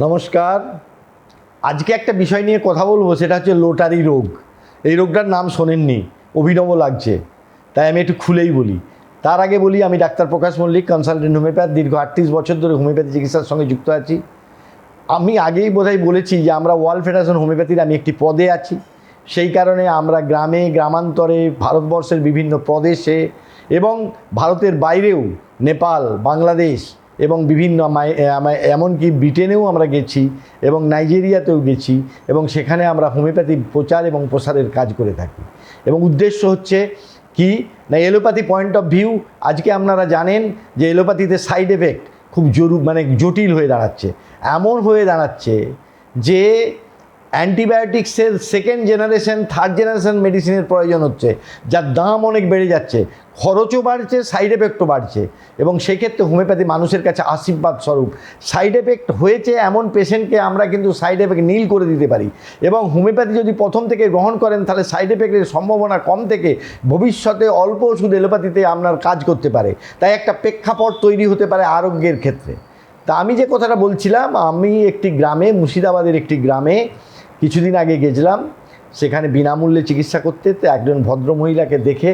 নমস্কার। আজকে একটা বিষয় নিয়ে কথা বলব, সেটা হচ্ছে লোটারি রোগ। এই রোগটার নাম শোনেননি অভিনব লাগছে। তাই আমি একটু খুলেই বলি। তার আগে বলি, আমি doctor Prakash Mallick consultant homeopath, দীর্ঘ আটত্রিশ বছর ধরে হোমিওপ্যাথি চিকিৎসার সঙ্গে যুক্ত আছি। আমি আগেই বোধহয় বলেছি যে আমরা ওয়ার্ল্ড ফেডারেশন হোমিওপ্যাথির আমি একটি পদে আছি। সেই কারণে আমরা গ্রামে, গ্রামান্তরে, ভারতবর্ষের বিভিন্ন প্রদেশে এবং ভারতের বাইরেও, নেপাল, বাংলাদেশ এবং বিভিন্ন এমনকি ব্রিটেনেও আমরা গেছি এবং নাইজেরিয়াতেও গেছি এবং সেখানে আমরা হোমিওপ্যাথি প্রচার এবং প্রসারের কাজ করে থাকি। এবং উদ্দেশ্য হচ্ছে কি না, এলোপ্যাথি পয়েন্ট অফ ভিউ আজকে আপনারা জানেন যে এলোপ্যাথিতে সাইড এফেক্ট খুব জরু মানে জটিল হয়ে দাঁড়াচ্ছে। এমন হয়ে দাঁড়াচ্ছে যে অ্যান্টিবায়োটিক্সের সেকেন্ড জেনারেশন থার্ড জেনারেশন মেডিসিনের প্রয়োজন হচ্ছে, যার দাম অনেক বেড়ে যাচ্ছে, খরচও বাড়ছে সাইড এফেক্টও বাড়ছে। এবং সেক্ষেত্রে হোমিওপ্যাথি মানুষের কাছে আশীর্বাদ স্বরূপ। সাইড এফেক্ট হয়েছে এমন পেশেন্টকে আমরা কিন্তু সাইড এফেক্ট নীল করে দিতে পারি। এবং হোমিওপ্যাথি যদি প্রথম থেকে গ্রহণ করেন, তাহলে সাইড এফেক্টের সম্ভাবনা কম থেকে ভবিষ্যতে অল্প ওষুধ এলোপ্যাথিতে আপনার কাজ করতে পারে। তাই একটা প্রেক্ষাপট তৈরি হতে পারে আরোগ্যের ক্ষেত্রে। তা আমি যে কথাটা বলছিলাম, আমি একটি গ্রামে, মুর্শিদাবাদের একটি গ্রামে কিছুদিন আগে গেছিলাম, সেখানে বিনামূল্যে চিকিৎসা করতে একজন ভদ্রমহিলাকে দেখে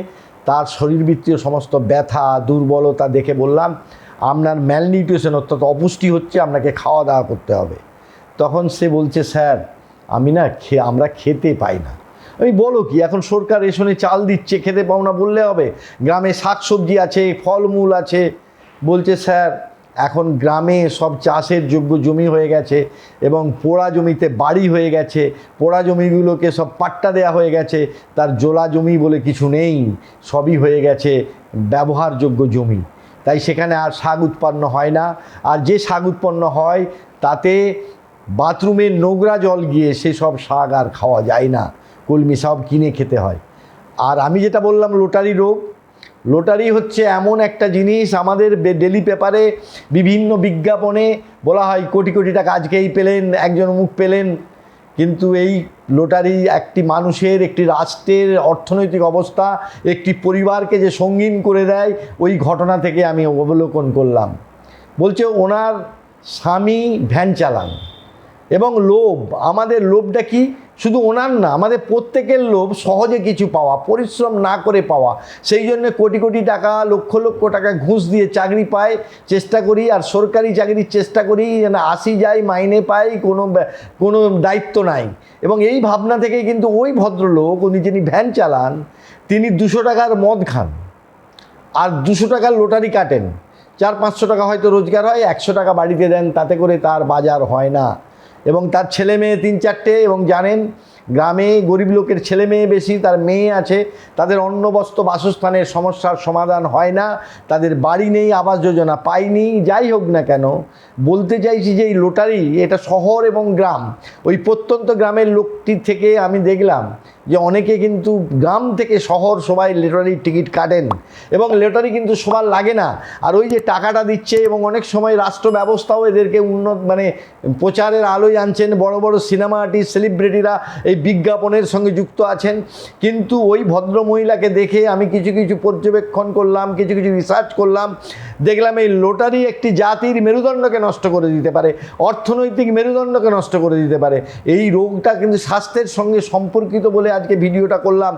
তার শরীরবৃত্তীয় সমস্ত ব্যথা, দুর্বলতা দেখে বললাম, আপনার ম্যালনিউট্রিশন অর্থাৎ অপুষ্টি হচ্ছে, আপনাকে খাওয়া দাওয়া করতে হবে। তখন সে বলছে, স্যার, আমি না খে, আমরা খেতে পাই না। আমি বলো কি, এখন সরকার রেশনে চাল দিচ্ছে, খেতে পাও না বললে হবে? গ্রামে শাকসবজি আছে, ফলমূল আছে। বলছে, স্যার এখন গ্রামে সব চাষের যোগ্য জমি হয়ে গেছে এবং পোড়া জমিতে বাড়ি হয়ে গেছে, পোড়া জমিগুলোকে সব পাট্টা দেওয়া হয়ে গেছে, তার জোলা জমি বলে কিছু নেই, সবই হয়ে গেছে ব্যবহারযোগ্য জমি। তাই সেখানে আর শাক উৎপন্ন হয় না। আর যে শাক উৎপন্ন হয়, তাতে বাথরুমে নোংরা জল গিয়ে সেসব শাক আর খাওয়া যায় না। কলমি সব কিনে খেতে হয়। আর আমি যেটা বললাম লোটারি রোগ লোটারি হচ্ছে এমন একটা জিনিস, আমাদের ডেলি পেপারে বিভিন্ন বিজ্ঞাপনে বলা হয়, কোটি কোটি টাকা আজকেই পেলেন, একজন মুখ পেলেন। কিন্তু এই লোটারি একটি মানুষের, একটি রাষ্ট্রের অর্থনৈতিক অবস্থা, একটি পরিবারকে যে সঙ্গীন করে দেয়, ওই ঘটনা থেকে আমি অবলোকন করলাম। বলছে, ওনার স্বামী ভ্যান চালান এবং লোভ। আমাদের লোভটা কি? শুধু ওনার না, আমাদের প্রত্যেকের লোভ সহজে কিছু পাওয়া, পরিশ্রম না করে পাওয়া। সেই জন্য কোটি কোটি টাকা, লক্ষ লক্ষ টাকা ঘুষ দিয়ে চাকরি পায় চেষ্টা করি, আর সরকারি চাকরির চেষ্টা করি, যেন আসি যাই, মাইনে পাই, কোনো কোনো দায়িত্ব নাই। এবং এই ভাবনা থেকে কিন্তু ওই ভদ্রলোক, উনি যিনি ভ্যান চালান, তিনি দুশো টাকার মদ খান। আর দুশো টাকার লোটারি কাটেন। চার পাঁচশো টাকা হয়তো রোজগার হয়, একশো টাকা বাড়িতে দেন, তাতে করে তার বাজার হয় না। এবং তার ছেলে মেয়ে তিন চারটে এবং জানেন গ্রামে গরিব লোকের ছেলে মেয়ে বেশি, তার মেয়ে আছে, তাদের অন্ন বস্ত্র বাসস্থানের সমস্যার সমাধান হয় না, তাদের বাড়ি নেই, আবাস যোজনা পায়নি যাই হোক না কেন, বলতে চাইছি যে এই লোটারি, এটা শহর এবং গ্রাম, ওই প্রত্যন্ত গ্রামের লোকটির থেকে আমি দেখলাম যে অনেকে কিন্তু গ্রাম থেকে শহর সবাই লটারির টিকিট কাটেন এবং লটারি কিন্তু সবার লাগে না, আর ওই যে টাকাটা দিচ্ছে এবং অনেক সময় রাষ্ট্র ব্যবস্থাও এদেরকে উন্নত মানে প্রচারের আলোয় আনছেন, বড় বড় সিনেমা আর্টিস্ট সেলিব্রিটিরা এই বিজ্ঞাপনের সঙ্গে যুক্ত আছেন। কিন্তু ওই ভদ্র মহিলাকে দেখে আমি কিছু কিছু পর্যবেক্ষণ করলাম, কিছু কিছু রিসার্চ করলাম। দেখলাম এই লোটারি একটি জাতির মেরুদণ্ডকে নষ্ট করে দিতে পারে, অর্থনৈতিক মেরুদণ্ডকে নষ্ট করে দিতে পারে। এই রোগটা কিন্তু স্বাস্থ্যের সঙ্গে সম্পর্কিত বলে আজকে ভিডিওটা করলাম,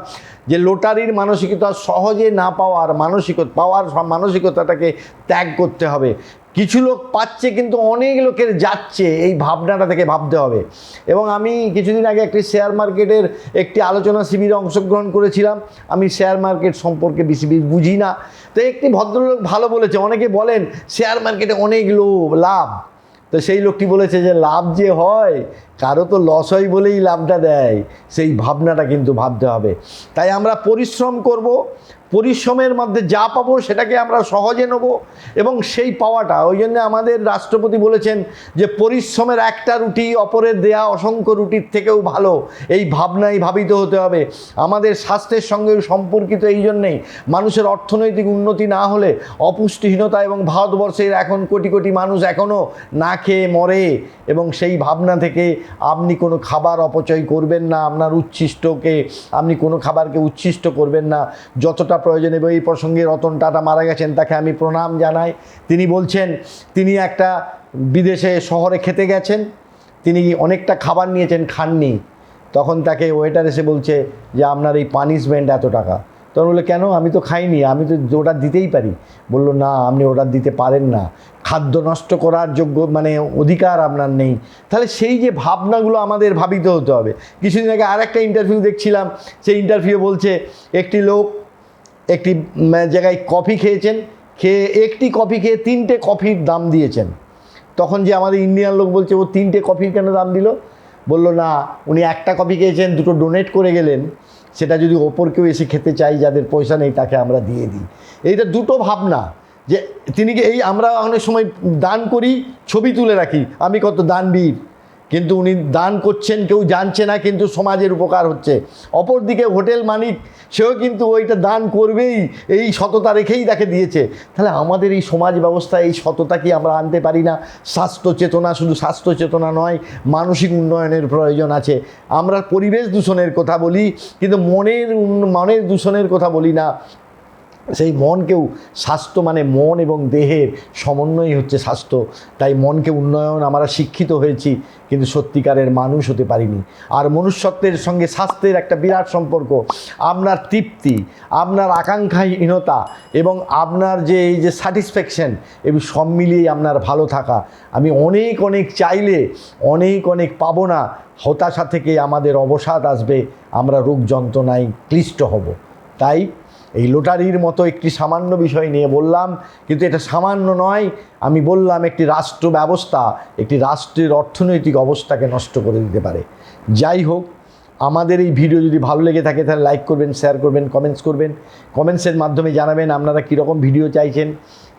যে লোটারির মানসিকতা সহজে না পাওয়ার মানসিকতা, পাওয়ার মানসিকতাটাকে ত্যাগ করতে হবে। কিছু লোক পাচ্ছে কিন্তু অনেক লোকের যাচ্ছে, এই ভাবনাটা থেকে ভাবতে হবে। এবং আমি কিছুদিন আগে একটি শেয়ার মার্কেটের একটি আলোচনা শিবিরে অংশগ্রহণ করেছিলাম। আমি শেয়ার মার্কেট সম্পর্কে বেশি বুঝি না। তো একটি ভদ্রলোক ভালো বলেছে, অনেকে বলেন শেয়ার মার্কেটে অনেক লোভ, লাভ। তো সেই লোকটি বলেছে যে, লাভ যে হয় কারও তো লস হয় বলেই লাভটা দেয়। সেই ভাবনাটা কিন্তু ভাবতে হবে। তাই আমরা পরিশ্রম করব, পরিশ্রমের মধ্যে যা পাবো সেটাকে আমরা সহজে নেব এবং সেই পাওয়াটা, ওই জন্য আমাদের রাষ্ট্রপতি বলেছেন যে পরিশ্রমের একটা রুটি অপরের দেয়া অসংখ্য রুটির থেকেও ভালো। এই ভাবনাই ভাবিত হতে হবে। আমাদের স্বাস্থ্যের সঙ্গে সম্পর্কিত এই জন্যেই মানুষের অর্থনৈতিক উন্নতি না হলে অপুষ্টিহীনতা এবং ভারতবর্ষের এখন কোটি কোটি মানুষ এখনও না খেয়ে মরে এবং সেই ভাবনা থেকে আপনি কোনো খাবার অপচয় করবেন না, আপনার উচ্ছিষ্টকে, আপনি কোনো খাবারকে উচ্ছিষ্ট করবেন না, যতটা প্রয়োজন। এবং এই প্রসঙ্গে রতন টাটা মারা গেছেন, তাকে আমি প্রণাম জানাই। তিনি বলছেন, তিনি একটা বিদেশে শহরে খেতে গেছেন, তিনি অনেকটা খাবার নিয়েছেন খাননি। তখন তাকে ওয়েটার এসে বলছে যে, আপনার এই পানিশমেন্ট এত টাকা। তখন বলল, কেন? আমি তো খাইনি, আমি তো অর্ডার দিতেই পারি। বলল, না, আপনি অর্ডার দিতে পারেন না। খাদ্য নষ্ট করার যোগ্য মানে অধিকার আপনার নেই। তাহলে সেই যে ভাবনাগুলো আমাদের ভাবিতে হতে হবে। কিছুদিন আগে আর একটা ইন্টারভিউ দেখছিলাম, সেই ইন্টারভিউ বলছে, একটি লোক একটি জায়গায় কফি খেয়েছেন, খেয়ে একটি কফি খেয়ে তিনটে কফির দাম দিয়েছেন। তখন যে আমাদের ইন্ডিয়ান লোক বলছে, ও তিনটে কফির কেন দাম দিল? বলল, না, উনি একটা কফি খেয়েছেন, দুটো ডোনেট করে গেলেন। সেটা যদি ওপর কেউ এসে খেতে চাই যাদের পয়সা নেই, তাকে আমরা দিয়ে দিই। এইটা দুটো ভাবনা যে, তিনি এই আমরা অনেক সময় দান করি, ছবি তুলে রাখি, আমি কত দানবীর। কিন্তু উনি দান করছেন, কেউ জানছে না, কিন্তু সমাজের উপকার হচ্ছে। অপরদিকে হোটেল মালিক, সেও কিন্তু ওইটা দান করবেই, এই সততা রেখেই তাকে দিয়েছে। তাহলে আমাদের এই সমাজ ব্যবস্থায় এই সততা কি আমরা আনতে পারি না? স্বাস্থ্য চেতনা শুধু স্বাস্থ্য চেতনা নয়, মানসিক উন্নয়নের প্রয়োজন আছে। আমরা পরিবেশ দূষণের কথা বলি, কিন্তু মনের মনের দূষণের কথা বলি না। সেই মনকেও স্বাস্থ্য মানে মন এবং দেহের সমন্বয়ই হচ্ছে স্বাস্থ্য। তাই মনকে উন্নয়ন আমরা শিক্ষিত হয়েছি, কিন্তু সত্যিকারের মানুষ হতে পারিনি। আর মনুষ্যত্বের সঙ্গে স্বাস্থ্যের একটা বিরাট সম্পর্ক, আপনার তৃপ্তি, আপনার আকাঙ্ক্ষাহীনতা এবং আপনার যে এই যে স্যাটিসফ্যাকশন এবং সব মিলিয়েই আপনার ভালো থাকা। আমি অনেক অনেক চাইলে অনেক অনেক পাবো না। হতাশা থেকে আমাদের অবসাদ আসবে, আমরা রোগ যন্ত্রণায় ক্লিষ্ট হব। তাই এই লোটারির মতো একটি সামান্য বিষয় নিয়ে বললাম, কিন্তু এটা সামান্য নয়, আমি বললাম একটি রাষ্ট্র ব্যবস্থা, একটি রাষ্ট্রের অর্থনৈতিক অবস্থাকে নষ্ট করে দিতে পারে। যাই হোক, আমাদের এই ভিডিও যদি ভালো লেগে থাকে, তাহলে লাইক করবেন শেয়ার করবেন কমেন্টস করবেন। কমেন্টসের মাধ্যমে জানাবেন আপনারা কীরকম ভিডিও চাইছেন।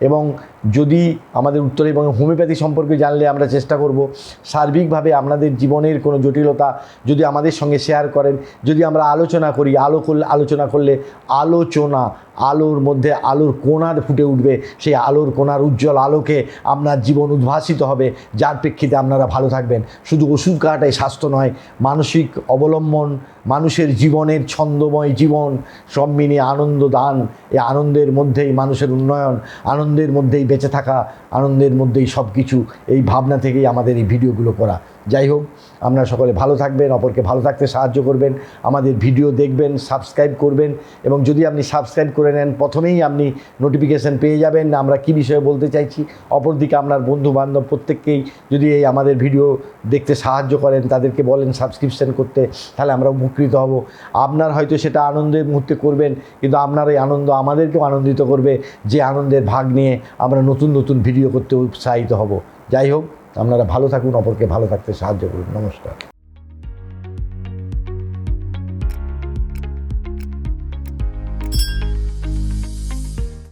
এবং যদি আমাদের উত্তর এবং হোমিওপ্যাথি সম্পর্কে জানলে আমরা চেষ্টা করব সার্বিকভাবে আপনাদের জীবনের কোনো জটিলতা যদি আমাদের সঙ্গে শেয়ার করেন, যদি আমরা আলোচনা করি, আলো করলে আলোচনা করলে আলোচনা, আলোর মধ্যে আলোর কোণার ফুটে উঠবে, সেই আলোর কোণার উজ্জ্বল আলোকে আপনার জীবন উদ্ভাসিত হবে, যার প্রেক্ষিতে আপনারা ভালো থাকবেন। শুধু ওষুধ কাটাই স্বাস্থ্য নয়, মানসিক অবলম্বন মানুষের জীবনের ছন্দময় জীবন, সব মিলিয়ে আনন্দ দান, এই আনন্দের মধ্যেই মানুষের উন্নয়ন, আনন্দের মধ্যেই বেঁচে থাকা, আনন্দের মধ্যেই সব কিছু এই ভাবনা থেকেই আমাদের এই ভিডিওগুলো করা। যাই হোক, আপনারা সকলে ভালো থাকবেন, অপরকে ভালো থাকতে সাহায্য করবেন, আমাদের ভিডিও দেখবেন, সাবস্ক্রাইব করবেন এবং যদি আপনি সাবস্ক্রাইব করে নেন, প্রথমেই আপনি নোটিফিকেশান পেয়ে যাবেন। আমরা কী বিষয়ে বলতে চাইছি? অপরদিকে আপনার বন্ধু বান্ধব প্রত্যেককেই যদি এই আমাদের ভিডিও দেখতে সাহায্য করেন, তাদেরকে বলেন সাবস্ক্রিপশন করতে, তাহলে আমরা উপকৃত হব। আপনার হয়তো সেটা আনন্দের মুহূর্তে করবেন, কিন্তু আপনার এই আনন্দ আমাদেরকেও আনন্দিত করবে, যে আনন্দের ভাগ নিয়ে আমরা নতুন নতুন ভিডিও করতে উৎসাহিত হব। যাই হোক আপনারা ভালো থাকুন অপরকে ভালো থাকতে সাহায্য করুন। নমস্কার।